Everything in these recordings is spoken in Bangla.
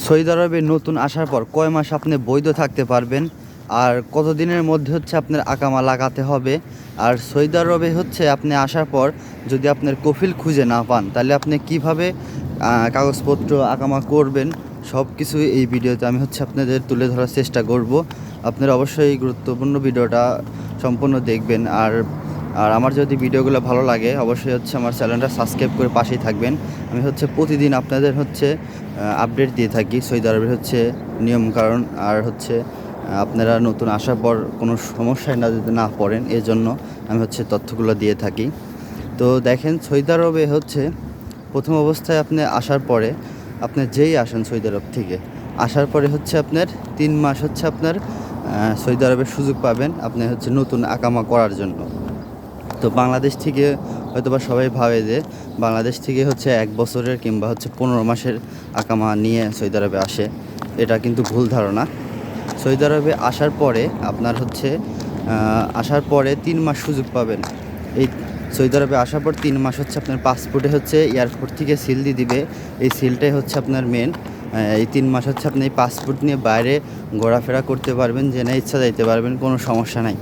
সৌদি আরবে নতুন আসার পর কয় মাস আপনি বৈধ থাকতে পারবেন? আর কতদিনের মধ্যে হচ্ছে আপনার আকামা লাগাতে হবে? আর সৌদি আরবে হচ্ছে আপনি আসার পর যদি আপনার কফিল খুঁজে না পান, তাহলে আপনি কীভাবে কাগজপত্র, আকামা করবেন? সব কিছু এই ভিডিওতে আমি হচ্ছে আপনাদের তুলে ধরার চেষ্টা করব। আপনারা অবশ্যই গুরুত্বপূর্ণ ভিডিওটা সম্পূর্ণ দেখবেন। আর আর আমার যদি ভিডিওগুলো ভালো লাগে, অবশ্যই হচ্ছে আমার চ্যানেলটা সাবস্ক্রাইব করে পাশেই থাকবেন। আমি হচ্ছে প্রতিদিন আপনাদের হচ্ছে আপডেট দিয়ে থাকি সৌদি আরবের হচ্ছে নিয়ম কারণ আর হচ্ছে আপনারা নতুন আসার পর কোনো সমস্যায় না যদি না পড়েন এই জন্য আমি হচ্ছে তথ্যগুলো দিয়ে থাকি। তো দেখেন সৌদি আরবে হচ্ছে প্রথম অবস্থায় আপনি আসার পরে, আপনি যেই আসেন সৌদি আরব থেকে, আসার পরে হচ্ছে আপনার তিন মাস হচ্ছে আপনার সৌদি আরবের সুযোগ পাবেন আপনি হচ্ছে নতুন আকামা করার জন্য। তো বাংলাদেশ থেকে হয়তোবা সবাই ভাবে যে বাংলাদেশ থেকে হচ্ছে এক বছরের কিংবা হচ্ছে পনেরো মাসের আকামা নিয়ে সৌদি আরবে আসে, এটা কিন্তু ভুল ধারণা। সৌদি আরবে আসার পরে আপনার হচ্ছে আসার পরে তিন মাস সুযোগ পাবেন। এই সৌদি আরবে আসার পর তিন মাস হচ্ছে আপনার পাসপোর্টে হচ্ছে এয়ারপোর্ট থেকে সিল দিয়ে দিবে। এই সিলটাই হচ্ছে আপনার মেন এই তিন মাস হচ্ছে আপনি এই পাসপোর্ট নিয়ে বাইরে ঘোরাফেরা করতে পারবেন, জেনে ইচ্ছা যাইতে পারবেন, কোনো সমস্যা নাই।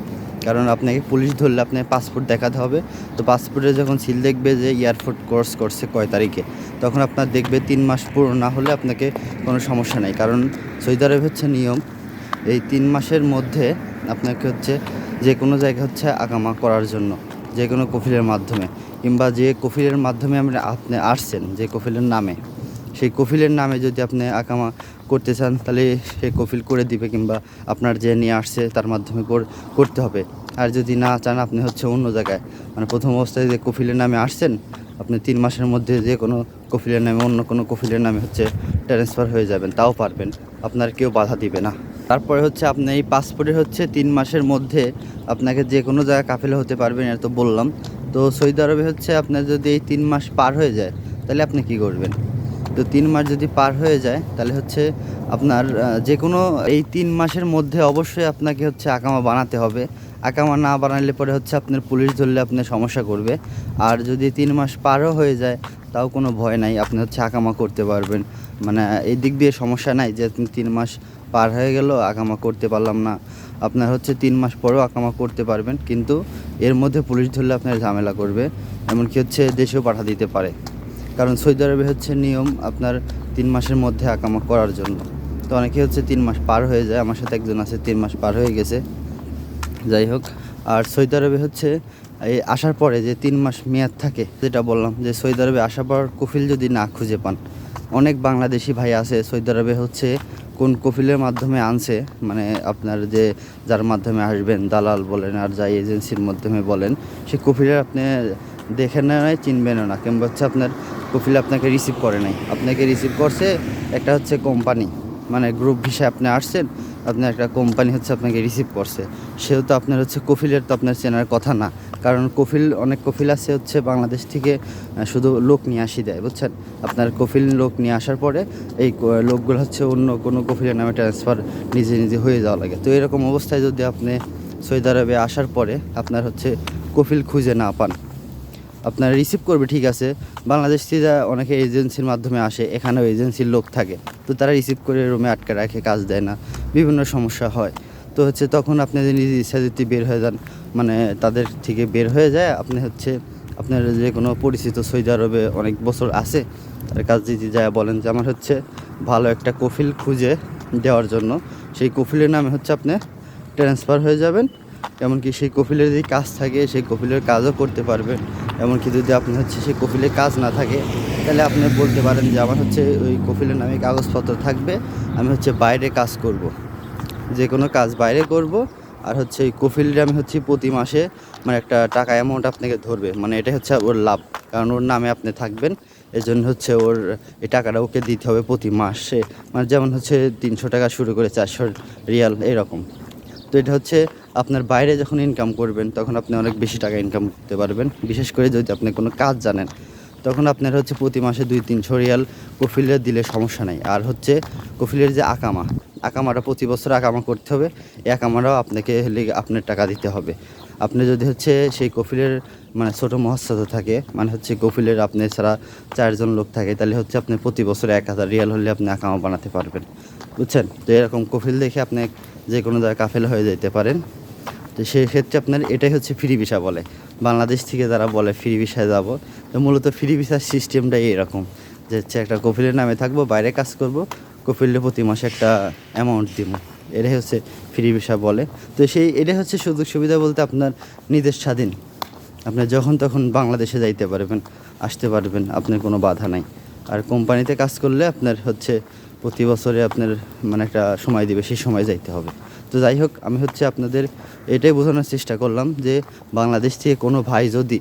কারণ আপনাকে পুলিশ ধরলে আপনার পাসপোর্ট দেখাতে হবে। তো পাসপোর্টে যখন সিল দেখবে যে এয়ারপোর্ট কোর্স করছে কয় তারিখে, তখন আপনার দেখবে তিন মাস পুরো না হলে আপনাকে কোনো সমস্যা নেই। কারণ সৌদি আরব হচ্ছে নিয়ম, এই তিন মাসের মধ্যে আপনাকে হচ্ছে যে কোনো জায়গা হচ্ছে আকামা করার জন্য, যে কোনো কফিলের মাধ্যমে, কিংবা যে কফিলের মাধ্যমে আপনি আপনি আসছেন, যে কফিলের নামে। সেই কফিলের নামে যদি আপনি আকামা করতে চান, তাহলে সেই কফিল করে দিবে কিংবা আপনার যে নিয়ে আসছে তার মাধ্যমে করতে হবে। আর যদি না চান, আপনি হচ্ছে অন্য জায়গায়। মানে প্রথম অবস্থায় যে কফিলের নামে আসছেন, আপনি তিন মাসের মধ্যে যে কোনো কফিলের নামে, অন্য কোনো কফিলের নামে হচ্ছে ট্রান্সফার হয়ে যাবেন, তাও পারবেন। আপনার কেউ বাধা দিবে না। তারপরে হচ্ছে আপনি এই পাসপোর্টে হচ্ছে তিন মাসের মধ্যে আপনাকে যে কোনো জায়গায় কাফেলা হতে পারবেন, এটা তো বললাম। তো সৌদি আরবে হচ্ছে আপনার যদি এই তিন মাস পার হয়ে যায়, তাহলে আপনি কি করবেন? তো তিন মাস যদি পার হয়ে যায়, তাহলে হচ্ছে আপনার যে কোনো এই তিন মাসের মধ্যে অবশ্যই আপনাকে হচ্ছে আকামা বানাতে হবে। আকামা না বানালে পরে হচ্ছে আপনার পুলিশ ধরলে আপনার সমস্যা করবে। আর যদি তিন মাস পারও হয়ে যায়, তাও কোনো ভয় নাই, আপনি হচ্ছে আকামা করতে পারবেন। মানে এই দিক দিয়ে সমস্যা নাই যে তিন মাস পার হয়ে গেল, আকামা করতে পারলাম না। আপনার হচ্ছে তিন মাস পরেও আকামা করতে পারবেন, কিন্তু এর মধ্যে পুলিশ ধরলে আপনার ঝামেলা করবে, এমনকি হচ্ছে দেশেও পাঠা দিতে পারে। কারণ সৌদি আরবে হচ্ছে নিয়ম আপনার তিন মাসের মধ্যে আকামা করার জন্য। তো অনেকে হচ্ছে তিন মাস পার হয়ে যায়। আমার সাথে একজন আছে, তিন মাস পার হয়ে গেছে। যাই হোক, আর সৌদি আরবে হচ্ছে এই আসার পরে যে তিন মাস মেয়াদ থাকে, যেটা বললাম যে সৌদি আরবে আসার পর কফিল যদি না খুঁজে পান। অনেক বাংলাদেশি ভাই আছে সৌদি আরবে হচ্ছে কোন কফিলের মাধ্যমে আনছে মানে আপনার যে যার মাধ্যমে আসবেন, দালাল বলেন আর যাই এজেন্সির মাধ্যমে বলেন, সে কফিলের আপনি দেখে নেয়, চিনবেনও না। কিংবা হচ্ছে আপনার কফিল আপনাকে রিসিভ করে নাই। আপনাকে রিসিভ করছে একটা হচ্ছে কোম্পানি মানে গ্রুপ ভিসা আপনি আসছেন আপনার একটা কোম্পানি হচ্ছে আপনাকে রিসিভ করছে। সেহেতু আপনার হচ্ছে কফিলের তো আপনার চেনার কথা না, কারণ কফিল অনেক কফিল আছে হচ্ছে বাংলাদেশ থেকে শুধু লোক নিয়ে আসি দেয়, বুঝছেন? আপনার কফিল লোক নিয়ে আসার পরে এই লোকগুলো হচ্ছে অন্য কোনো কফিলের নামে ট্রান্সফার নিজে নিজে হয়ে যাওয়া লাগে। তো এরকম অবস্থায় যদি আপনি সৌদি আরবে আসার পরে আপনার হচ্ছে কফিল খুঁজে না পান আপনার রিসিভ করবে, ঠিক আছে। বাংলাদেশ থেকে অনেকে এজেন্সির মাধ্যমে আসে, এখানেও এজেন্সির লোক থাকে। তো তারা রিসিভ করে রুমে আটকে রাখে, কাজ দেয় না। বিভিন্ন সমস্যা হয়। তো হচ্ছে তখন আপনি যদি নিজে ইচ্ছা যদি বের হয়ে যান মানে তাদের থেকে বের হয়ে যায়, আপনি হচ্ছে আপনার যে কোনো পরিচিত সৌদি আরবে অনেক বছর আছে, তার কাজ যদি যায়, বলেন যে আমার হচ্ছে ভালো একটা কফিল খুঁজে দেওয়ার জন্য। সেই কফিলের নামে হচ্ছে আপনি ট্রান্সফার হয়ে যাবেন। এমনকি সেই কফিলের যদি কাজ থাকে, সেই কফিলের কাজও করতে পারবেন। এমনকি যদি আপনি হচ্ছে সেই কফিলের কাজ না থাকে, তাহলে আপনি বলতে পারেন যে আমার হচ্ছে ওই কফিলের নামে কাগজপত্র থাকবে, আমি হচ্ছে বাইরে কাজ করব। যে কোনো কাজ বাইরে করব, আর হচ্ছে এই কফিলটা আমি হচ্ছে প্রতি মাসে মানে একটা টাকা অ্যামাউন্ট আপনাকে ধরবে। মানে এটা হচ্ছে ওর লাভ, কারণ ওর নামে আপনি থাকবেন এই জন্য হচ্ছে ওর এই টাকাটা ওকে দিতে হবে প্রতি মাসে। মানে যেমন হচ্ছে তিনশো টাকা শুরু করে চারশো রিয়াল, এরকম। তো এটা হচ্ছে আপনার বাইরে যখন ইনকাম করবেন, তখন আপনি অনেক বেশি টাকা ইনকাম করতে পারবেন। বিশেষ করে যদি আপনি কোনো কাজ জানেন, তখন আপনার হচ্ছে প্রতি মাসে দুই তিনশো রিয়াল কফিলের দিলে সমস্যা নাই। আর হচ্ছে কফিলের যে আকামা, আকামাটা প্রতি বছর আকামা করতে হবে। এই আকামাটাও আপনাকে আপনার টাকা দিতে হবে। আপনি যদি হচ্ছে সেই কফিলের মানে ছোটো মহাস্বাদ থাকে মানে হচ্ছে কফিলের আপনি ছাড়া চারজন লোক থাকে, তাহলে হচ্ছে আপনি প্রতি বছর এক হাজার রিয়াল হলে আপনি আকামা বানাতে পারবেন। বুঝছেন? তো এরকম কফিল দেখে আপনি যে কোনো জায়গায় কাফেলা হয়ে যেতে পারেন। তো সেই ক্ষেত্রে আপনার এটাই হচ্ছে ফ্রি ভিসা বলে। বাংলাদেশ থেকে যারা বলে ফ্রি ভিসায় যাব, তো মূলত ফ্রি ভিসার সিস্টেমটাই এরকম যে হচ্ছে একটা কফিলের নামে থাকব, বাইরে কাজ করব কফিলের প্রতি মাসে একটা অ্যামাউন্ট দিব। এটাই হচ্ছে ফ্রি ভিসা বলে। তো সেই, এটাই হচ্ছে সুযোগ সুবিধা বলতে আপনার নিজের স্বাধীন। আপনি যখন তখন বাংলাদেশে যাইতে পারবেন, আসতে পারবেন, আপনার কোনো বাধা নাই। আর কোম্পানিতে কাজ করলে আপনার হচ্ছে প্রতি বছরে আপনার মানে একটা সময় দিবে, সেই সময় যাইতে হবে। তো যাই হোক, আমি হচ্ছে আপনাদের এটাই বোঝানোর চেষ্টা করলাম যে বাংলাদেশ থেকে কোনো ভাই যদি,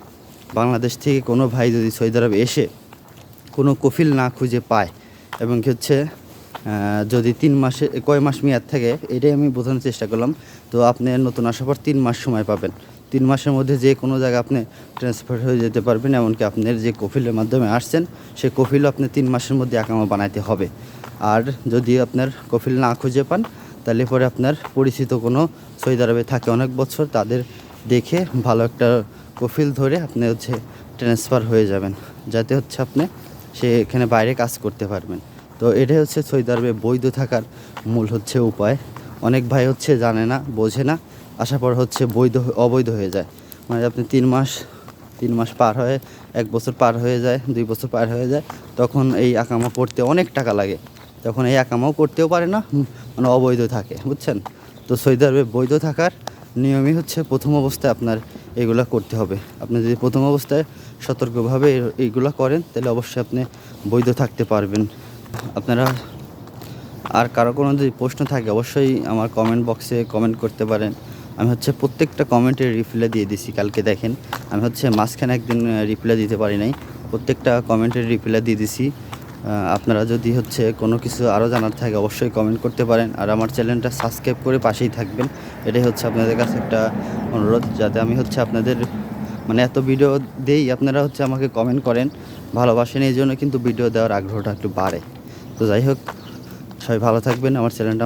বাংলাদেশ থেকে কোনো ভাই যদি সৌদি আরবে এসে কোনো কফিল না খুঁজে পায় এবং কি হচ্ছে যদি তিন মাসে, কয় মাস মেয়াদ থাকে, এটাই আমি বোঝানোর চেষ্টা করলাম। তো আপনি নতুন আসার পর তিন মাস সময় পাবেন। তিন মাসের মধ্যে যে কোনো জায়গায় আপনি ট্রান্সফার হয়ে যেতে পারবেন, এমনকি আপনার যে কফিলের মাধ্যমে আসছেন, সে কফিলও আপনি তিন মাসের মধ্যে একামা বানাইতে হবে। আর যদি আপনার কফিল না খুঁজে পান তাহলে পরে আপনার পরিচিত কোনো সৌদি আরবে থাকে অনেক বছর, তাদের দেখে ভালো একটা কফিল ধরে আপনি হচ্ছে ট্রান্সফার হয়ে যাবেন। যাতে হচ্ছে আপনি সে এখানে বাইরে কাজ করতে পারবেন। তো এটাই হচ্ছে সৌদি আরবে বৈধ থাকার মূল হচ্ছে উপায়। অনেক ভাই হচ্ছে জানে না, বোঝে না আসার পর হচ্ছে বৈধ অবৈধ হয়ে যায়। মানে আপনি তিন মাস তিন মাস পার হয়ে, এক বছর পার হয়ে যায়, দুই বছর পার হয়ে যায়, তখন এই আকামা করতে অনেক টাকা লাগে। তখন এই আকামাও করতেও পারে না মানে অবৈধ থাকে, বুঝছেন? তো সৌদি আরবে বৈধ থাকার নিয়মই হচ্ছে প্রথম অবস্থায় আপনার এগুলো করতে হবে। আপনি যদি প্রথম অবস্থায় সতর্কভাবে এইগুলো করেন, তাহলে অবশ্যই আপনি বৈধ থাকতে পারবেন। আপনারা আর কারও কোনো যদি প্রশ্ন থাকে, অবশ্যই আমার কমেন্ট বক্সে কমেন্ট করতে পারেন। আমি হচ্ছে প্রত্যেকটা কমেন্টের রিপ্লাই দিয়ে দিছি, কালকে দেখেন। আমি হচ্ছে মাঝখানে একদিন রিপ্লাই দিতে পারি নাই। প্রত্যেকটা কমেন্টের রিপ্লাই দিয়ে দিছি। আপনারা যদি হচ্ছে কোনো কিছু আরও জানার থাকে অবশ্যই কমেন্ট করতে পারেন। আর আমার চ্যানেলটা সাবস্ক্রাইব করে পাশেই থাকবেন। এটাই হচ্ছে আপনাদের কাছে একটা অনুরোধ, যাতে আমি হচ্ছে আপনাদের মানে এত ভিডিও দেই, আপনারা হচ্ছে আমাকে কমেন্ট করেন। ভালোবাসেন এই জন্য কিন্তু ভিডিও দেওয়ার আগ্রহটা একটু বাড়ে। তো যাই হোক, সবাই ভালো থাকবেন। আমার চ্যানেলটা